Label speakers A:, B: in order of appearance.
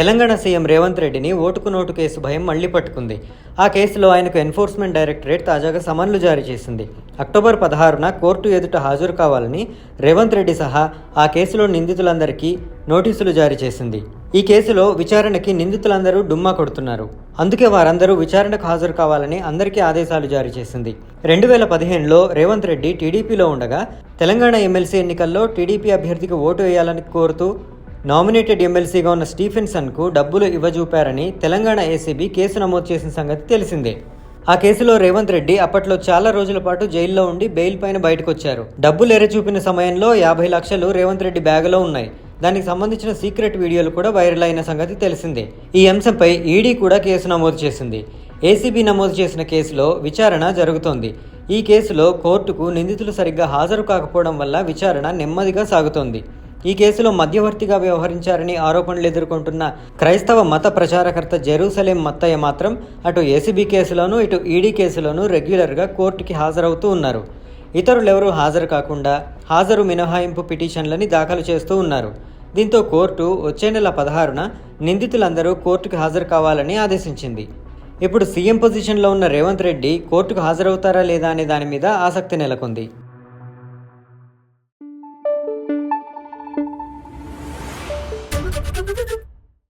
A: Telangana CM Revanth రెడ్డిని ఓటుకు note case భయం మళ్ళీ పట్టుకుంది. ఆ కేసులో ఆయనకు ఎన్ఫోర్స్మెంట్ డైరెక్టరేట్ తాజాగా సమన్లు జారీ చేసింది. అక్టోబర్ పదహారున కోర్టు ఎదుట హాజరు కావాలని రేవంత్ రెడ్డి సహా ఆ కేసులో నిందితులందరికీ నోటీసులు జారీ చేసింది. ఈ కేసులో విచారణకి నిందితులందరూ డుమ్మా కొడుతున్నారు. అందుకే వారందరూ విచారణకు హాజరు కావాలని అందరికీ ఆదేశాలు జారీ చేసింది. రెండు వేల పదిహేనులో రేవంత్ రెడ్డి టీడీపీలో ఉండగా తెలంగాణ ఎమ్మెల్సీ ఎన్నికల్లో టీడీపీ అభ్యర్థికి ఓటు వేయాలని కోరుతూ నామినేటెడ్ ఎమ్మెల్సీగా ఉన్న స్టీఫెన్సన్కు డబ్బులు ఇవ్వజూపారని తెలంగాణ ఏసీబీ కేసు నమోదు చేసిన సంగతి తెలిసిందే. ఆ కేసులో రేవంత్ రెడ్డి అప్పట్లో చాలా రోజుల పాటు జైల్లో ఉండి బెయిల్ పైన బయటకు వచ్చారు డబ్బులు ఎరచూపిన సమయంలో యాభై లక్షలు రేవంత్ రెడ్డి బ్యాగులో ఉన్నాయి. దానికి సంబంధించిన సీక్రెట్ వీడియోలు కూడా వైరల్ అయిన సంగతి తెలిసిందే. ఈ అంశంపై ఈడీ కూడా కేసు నమోదు చేసింది. ఏసీబీ నమోదు చేసిన కేసులో విచారణ జరుగుతోంది. ఈ కేసులో కోర్టుకు నిందితులు సరిగ్గా హాజరు కాకపోవడం వల్ల విచారణ నెమ్మదిగా సాగుతోంది. ఈ కేసులో మధ్యవర్తిగా వ్యవహరించారని ఆరోపణలు ఎదుర్కొంటున్న క్రైస్తవ మత ప్రచారకర్త జెరూసలేం మత్తయ్య మాత్రం అటు ఏసీబీ కేసులోనూ ఇటు ఈడీ కేసులోనూ రెగ్యులర్గా కోర్టుకి హాజరవుతూ ఉన్నారు. ఇతరులెవరూ హాజరు కాకుండా హాజరు మినహాయింపు పిటిషన్లని దాఖలు చేస్తూ ఉన్నారు. దీంతో కోర్టు వచ్చే నెల పదహారున నిందితులందరూ కోర్టుకు హాజరు కావాలని ఆదేశించింది. ఇప్పుడు సీఎం పొజిషన్లో ఉన్న రేవంత్ రెడ్డి కోర్టుకు హాజరవుతారా లేదా అనే దాని మీద ఆసక్తి నెలకొంది. Thank you.